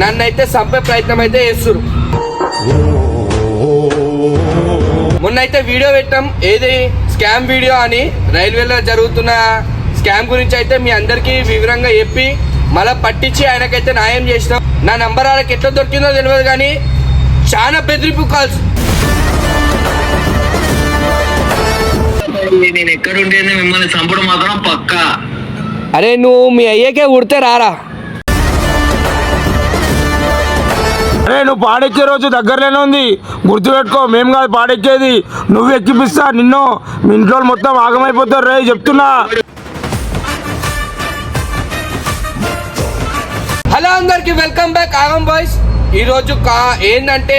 నన్నైతే చంపే ప్రయత్నం అయితే చేస్తురు మొన్నైతే వీడియో పెట్టాం ఏది? స్కామ్ వీడియో అని. రైల్వేలో జరుగుతున్న స్కామ్ గురించి అయితే మీ అందరికీ వివరంగా చెప్పి మళ్ళీ పట్టించి ఆయనకైతే న్యాయం చేసినాం. నా నంబర్ వాళ్ళకి ఎట్లా దొరికిందో తెలియదు కానీ చాలా బెదిరింపు కాల్స్. నేను ఎక్కడుంటేనే మిమ్మల్ని చంపడం మాత్రం పక్కా. అరే నువ్వు మీ అయ్యకే ఉడితే రారా? నువ్వు పాడెక్కే రోజు దగ్గరలోనే ఉంది. గుర్తుపెట్టుకో మేము కాదు పాడెక్కేది. నువ్వు ఎక్కిపిస్తా నిన్ను. మీ ఇంట్లో మొత్తం ఆగమైపోతారు రే చెప్తున్నా. హలో అందరికి వెల్కమ్ బ్యాక్ ఆగం బాయ్స్. ఈరోజు కా ఏంటంటే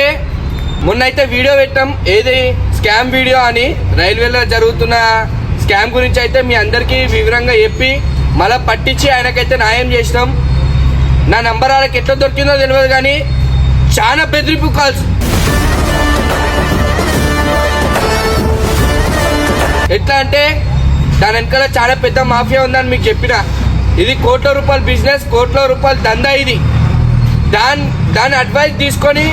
మొన్నైతే వీడియో పెట్టాం. ఏది? స్కామ్ వీడియో అని. రైల్వేలో జరుగుతున్న స్కామ్ గురించి అయితే మీ అందరికీ వివరంగా చెప్పి మళ్ళీ పట్టించి ఆయనకైతే న్యాయం చేసినాం. నా నంబర్ వాళ్ళకి ఎట్లా దొరికిందో తెలియదు కానీ చాలా బెదిరింపు కాల్స్. ఎట్లా అంటే దాని వెనకాల చాలా పెద్ద మాఫియా ఉందని మీకు చెప్పిన. ఇది కోట్ల రూపాయల బిజినెస్ కోట్ల రూపాయల దందా ఇది. దాని దాని అడ్వైస్ తీసుకొని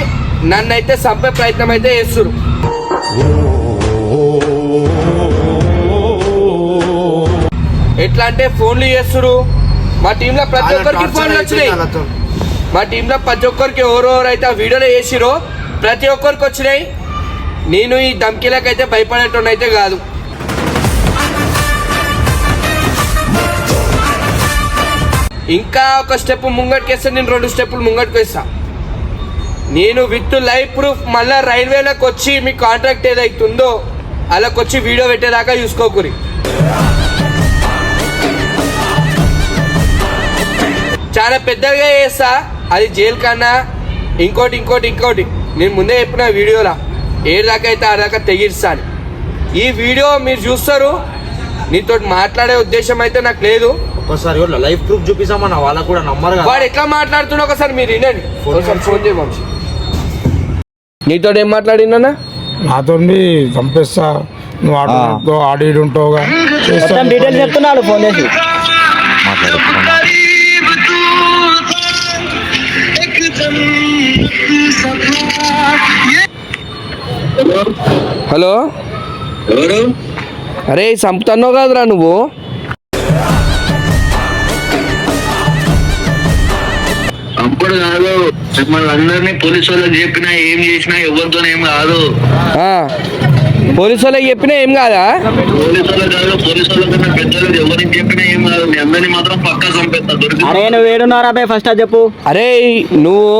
నన్నైతే చంపే ప్రయత్నం అయితే చేస్తురు ఎట్లా అంటే ఫోన్లు చేస్తురు మా టీంలో ప్రతి ఒక్కరికి ఫోన్లు వచ్చినాయి. మా టీంలో ప్రతి ఒక్కరికి ఎవరెవరైతే ఆ వీడియోలో వేసిరో ప్రతి ఒక్కరికి వచ్చినాయి. నేను ఈ ధమ్కీలకైతే భయపడేటోనైతే కాదు. ఇంకా ఒక స్టెప్ ముంగటికేస్తే నేను రెండు స్టెప్పులు ముంగటికి నేను విత్ లైవ్ ప్రూఫ్ మళ్ళా రైల్వేలకు వచ్చి మీ కాంట్రాక్ట్ ఏదైతుందో ఉందో అలాకి వచ్చి వీడియో పెట్టేదాకా చూసుకోకూరి. చాలా పెద్దగా చేస్తా. అది జైలు కన్నా ఇంకోటి ఇంకోటి ఇంకోటి. నేను ముందే చెప్పిన వీడియోలా. ఏ దాకా అయితే ఆ దాకా తెగిస్తాను ఈ వీడియో మీరు చూస్తారు. నీతో మాట్లాడే ఉద్దేశం అయితే నాకు లేదు. ఒక్కసారి కూడా లైఫ్ ప్రూఫ్ చూపిస్తామన్న వాళ్ళకు కూడా నమ్మరు వాడు ఎట్లా మాట్లాడుతున్నా ఒకసారి మీరు వినండి. ఒకసారి ఫోన్ చేయ వంశీ నీతో ఏం మాట్లాడినా నాతో చంపేస్తా. నువ్వు ఆడు ఉంటావుగా. మొత్తం డీటెయిల్స్ చెప్తున్నాడు ఫోన్ చేసి. హలో? అరే చంపుతున్నావు కదరా నువ్వు? అప్పుడు కాదు. మిమ్మల్ని అందరినీ పోలీసు వాళ్ళకి చెప్పినా ఏం చేసినా ఎవరితో ఏం కాదు. పోలీసు వాళ్ళకి చెప్పినా ఏం కాదా? పోలీసు వాళ్ళకి కాదు పోలీసు అరే నువ్వు ఏడున్నారా బే ఫస్ట్ అది చెప్పు. అరే నువ్వు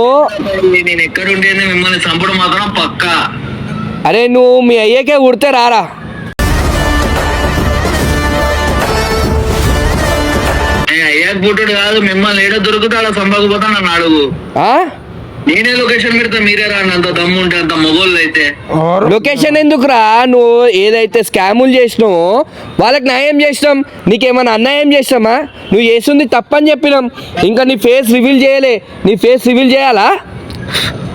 నేను ఎక్కడుంటేనే మిమ్మల్ని చంపడం మాత్రం పక్కా. అరే నువ్వు మీ అయ్యకే ఉడితే రారా. అయ్యాక పుట్టుడు కాదు మిమ్మల్ని ఏడ దొరుకుతా అలా చంపకపోతా నన్ను అడుగు. ఆ? నేనే లొకేషన్ పెడతా మీరే రాండి అంత దమ్ము ఉంటే అంత మొగోళ్ళు అయితే? లొకేషన్ ఎందుకురా? నువ్వు ఏదైతే స్కాములు చేసినావో వాళ్ళకి న్యాయం చేసినాం. నీకేమైనా అన్యాయం చేసినామా? నువ్వు చేస్తుంది తప్పని చెప్పినాం. ఇంకా నీ ఫేస్ రివీల్ చేయలే. నీ ఫేస్ రివీల్ చేయాలా?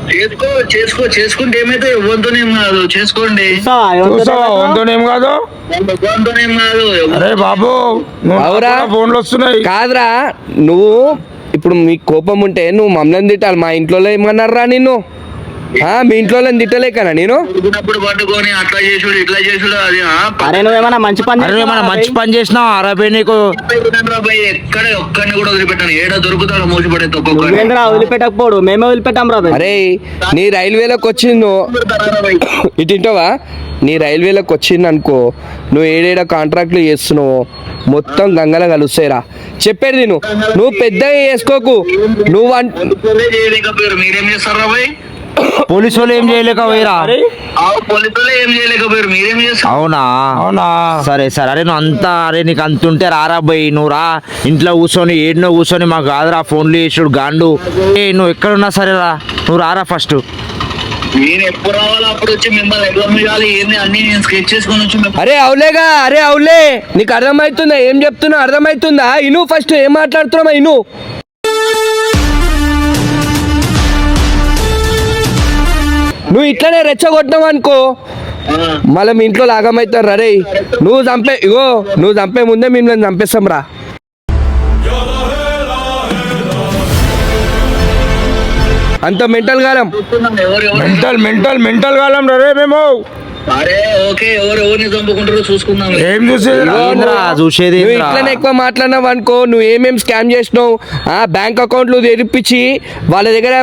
చేసుకో చేసుకో చేసుకుంటే ఏమైతే ఎవరితోనేం కాదు చేసుకోండి. కాదు? ఎవరితోనేం కాదు? అరే బాబు ఫోన్లు వస్తున్నాయి. కాదురా నువ్వు ఇప్పుడు మీకు కోపం ఉంటే నువ్వు మమ్మల్ని తిట్టాలి. మా ఇంట్లో ఏమన్నారా నిన్ను? మీ ఇంట్లో తిట్టలేకనా నేను? పట్టుకొని అట్లా చేసుడు ఇట్లా చేసుడు అది అరే నువ్వేమన్నా మంచి పని అరే మంచి? పని చేసినావు అరవై నీకు? ఎక్కడ ఒక్కడిని కూడా వదిలిపెట్టాను. ఏడ దొరుకుతాడో మోసపడే నువ్వేంద్రా వదిలిపెట్టకపోడు మేమే వదిలిపెట్టాం రా. అరే నీ రైల్వేలోకి వచ్చిందో? ఇటు వింటావా నీ రైల్వేలోకి వచ్చింది అనుకో నువ్వు ఏడేడ కాంట్రాక్ట్లు చేస్తున్నావు మొత్తం గంగల కలుస్తాయిరా చెప్పేది నువ్వు నువ్వు పెద్దగా చేసుకోకు. నువ్వు అన్- బాయ్ పోలీసు వాళ్ళు ఏం చేయలేక పోయిరా ఆ పోలీసులే ఏం చేయలేకపోయారు మీరేం చేస్తారు? అవునా? అవునా? సరే సరే. అరే నువ్వు అంతా అరే నీకు అంత ఉంటే రారా పోయి నువ్వు రా ఇంట్లో కూర్చొని ఏడునో కూర్చొని మాకు కాదురా ఫోన్లు చేసుడు గాండు. ఏ నువ్వు ఎక్కడున్నా సరే రా నువ్వు రారా ఫస్ట్. నేను ఎప్పుడు రావాలో అప్పుడు వచ్చి మిమ్మల్ని ఎట్లా చేయాలి ఏంది అన్ని నేను స్కెచ్ చేసుకొని వచ్చి మిమ్మల్ని అరే అవులేగా అరే అవులే. నీకు అర్థమవుతుందా ఏం చెప్తున్నా? అర్థమవుతుందా ఇను ఫస్ట్ ఏం మాట్లాడుతున్నావా? ఇను. నువ్వు ఇట్లనే రెచ్చగొట్టినావు అనుకో. మళ్ళీ మీ ఇంట్లో లాగమవుతారు రే నువ్వు చంపే ఇగో నువ్వు చంపే ముందే మిమ్మల్ని చంపేస్తాం రా. అంత మెంటల్ కాలం మెంటల్ మెంటల్ మెంటల్ కాలం రే మేము. అరే ఓకే ఎవరు ఎవరిని చంపుకుంటారో చూసుకుందాం. ఏం చూసేది? ఏంద్రా చూసేది నువ్వు ఏంద్రా? ఇట్లనే ఎక్కువ మాట్లాడినావు అనుకో నువ్వు ఏమేం స్కామ్ చేసినావు? ఆ బ్యాంక్ అకౌంట్లు తెరిపించి వాళ్ళ దగ్గర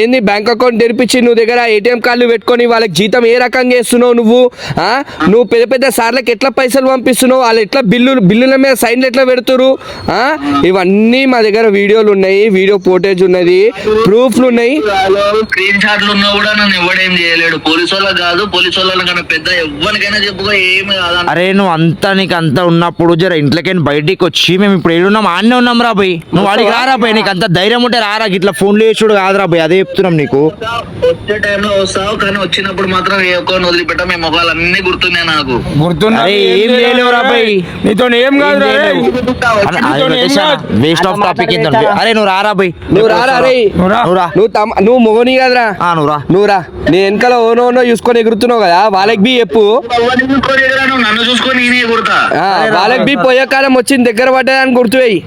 ఏంది బ్యాంక్ అకౌంట్ తెరిపించి నువ్వు దగ్గర ఏటీఎం కార్డులు పెట్టుకొని వాళ్ళకి జీతం ఏ రకంగా చేస్తున్నావు నువ్వు? ఆ నువ్వు పెద్ద పెద్ద సార్లకు ఎట్లా పైసలు పంపిస్తున్నావు? వాళ్ళు ఎట్లా బిల్లు బిల్లుల మీద సైన్లు ఎట్లా పెడుతురు? ఆ ఇవన్నీ మా దగ్గర వీడియోలు ఉన్నాయి వీడియో ఫోటేజ్ ఉన్నది ప్రూఫ్లు ఉన్నాయి. స్క్రీన్ షాట్లు ఉన్నా కూడా నన్ను ఎవడేం చేయలేడు. పోలీసు వాళ్ళకి కాదు పోలీసు వాళ్ళ కన్నా పెద్ద ఎవరికైనా చెప్పుకో ఏమి కాదు అరే నువ్వు అంతా నీకు అంతా ఉన్నప్పుడు జర ఇంట్లోకి బయటికి వచ్చి మేము ఇప్పుడు ఏడున్నాం ఆడనే ఉన్నాం రా బయ్. నువ్వు వాడికి రారా బయ్ నీకు అంత ధైర్యం ఉంటే రారా ఇట్లా ఫోన్లు చేసుడు కాదురా బయ్ అదే చెప్తున్నాం నీకు. వచ్చే టైంలో వస్తావు కానీ వచ్చినప్పుడు మాత్రం ఏ ఒక్కరిని వదిలిపెట్టా మీ మొఖాలు అన్నీ గుర్తున్నాయి నాకు. గుర్తున్నా అరే, ఏం లేవురా భయ్. నీతో ఏం కాదు. రే వేస్ట్ ఆఫ్ టాపిక్ అరే నువ్వు రారా బయ్. నువ్వు రారా రే నువ్వు రా. నువ్వు రా. నువ్వు తమ నువ్వు మొగని కదరా. ఆ, నువ్వు రా. నువ్వు రా. నీ వెనకాల ఓనో ఓనో చూసుకొని ఎగురుతున్నావు కదా వాళ్ళకి బి చెప్పు. నన్ను చూసుకొని వాళ్ళకి బి పోయే కాలం వచ్చింది దగ్గర పడ్డదని గుర్తువేయి.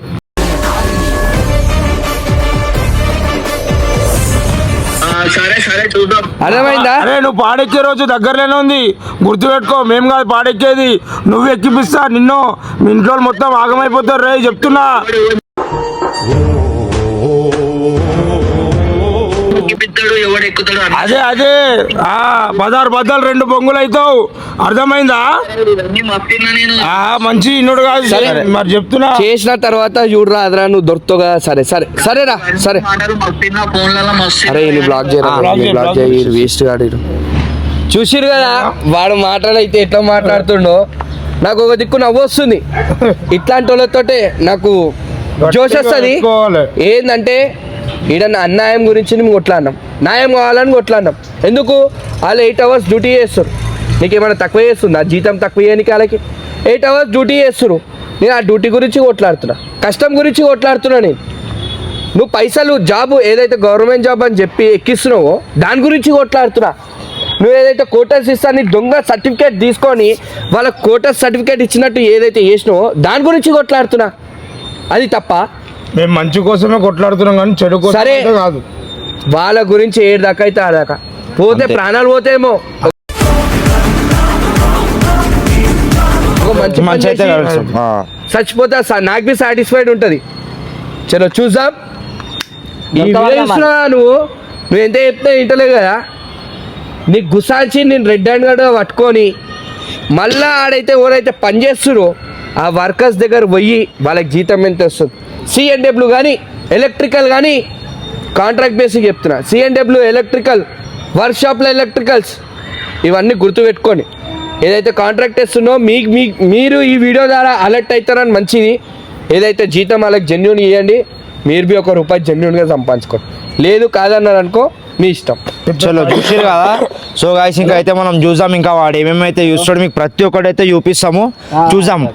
సరే సరే చూద్దాం. అర్థమైందా? అరే నువ్వు పాడెక్కే రోజు దగ్గరలోనే ఉంది. గుర్తుపెట్టుకో మేము కాదు పాడెక్కేది. నువ్వు ఎక్కిపిస్తా నిన్ను. మీ ఇంట్లో మొత్తం ఆగమైపోతారు రే చెప్తున్నా. ఎవడు ఎక్కుతాడు అదే అదే. ఆ పదహారు బద్దలు రెండు బొంగులు అవుతావు అర్థమైందా ఆ మంచి ఇన్నుడు కాదు. సరే. మరి చెప్తున్నా. చేసిన తర్వాత చూడరా అదరా నువ్వు దొరుకుతావు కదా సరే సరే సరేరా సరే. అరే ఇది బ్లాక్ చేయరా? బ్లాక్ చేయి. వేస్ట్ గాడు ఈడు. చూసిరు కదా వాడు మాట్లాడైతే ఎట్లా మాట్లాడుతుండో? నాకు ఒక దిక్కు నవ్వు వస్తుంది ఇట్లాంటి వాళ్ళతోటే నాకు జోష్ వస్తుంది. ఏంటంటే ఈడ నా అన్యాయం గురించి మేము కొట్లాడినాం న్యాయం కావాలని కొట్లాడినాం ఎందుకు? వాళ్ళు ఎయిట్ అవర్స్ డ్యూటీ చేస్తారు నీకు ఏమైనా తక్కువ చేస్తుందా? జీతం తక్కువ చేయడానికి వాళ్ళకి? ఎయిట్ అవర్స్ డ్యూటీ చేస్తారు నేను ఆ డ్యూటీ గురించి కొట్లాడుతున్నా. కష్టం గురించి కొట్లాడుతున్నా నేను. నువ్వు పైసలు జాబ్ ఏదైతే గవర్నమెంట్ జాబ్ అని చెప్పి ఎక్కిస్తున్నావో దాని గురించి కొట్లాడుతున్నా. నువ్వు ఏదైతే కోటర్స్ ఇస్తాను దొంగ సర్టిఫికేట్ తీసుకొని వాళ్ళ కోటర్స్ సర్టిఫికేట్ ఇచ్చినట్టు ఏదైతే చేసినావో దాని గురించి కొట్లాడుతున్నా. అది తప్ప మేము మంచి కోసమే కొట్లాడుతున్నాం కానీ చెడు కోసం సరే. కాదు. వాళ్ళ గురించి ఏడు దాకా అయితే ఆడాక పోతే. ప్రాణాలు పోతేమో. ఒక మంచి పని మంచి అయితే చేసి కలుస్తాం. ఆ. చచ్చిపోతే స- నాకు బి సాటిస్ఫైడ్ ఉంటుంది. చలో చూద్దాం. ఈ దొంగ వీడియో వాళ్ళ చూస్తున్నా నువ్వు నువ్వు ఎంత చెప్తే ఇంటలేవు కదా. నీకు గుసాల్చి నేను రెడ్ హ్యాండ్ గడ పట్టుకొని మళ్ళా ఆడైతే ఎవరైతే పని చేస్తురో ఆ వర్కర్స్ దగ్గర పోయి వాళ్ళకి జీతం ఎంత వస్తుంది? సిఎన్డబ్ల్యూ కానీ ఎలక్ట్రికల్ కానీ కాంట్రాక్ట్ బేసిక్ చెప్తున్నా. సిఎన్డబ్ల్యూ ఎలక్ట్రికల్ వర్క్షాప్లో ఎలక్ట్రికల్స్ ఇవన్నీ గుర్తుపెట్టుకొని ఏదైతే కాంట్రాక్ట్ ఇస్తున్నో మీకు మీ మీరు ఈ వీడియో ద్వారా అలర్ట్ అవుతారని మంచిది. ఏదైతే జీతం వాళ్ళకి జెన్యున్ ఇవ్వండి మీరు బి ఒక రూపాయి జెన్యున్గా సంపాదించుకోండి. లేదు కాదన్నారు అనుకో మీ ఇష్టం. చలో చూసారు కదా? సో గాయస్ ఇంకా అయితే మనం చూసాం ఇంకా వాడు ఏమేమైతే చూస్తాడో మీకు ప్రతి ఒక్కటి అయితే చూపిస్తాము చూసాము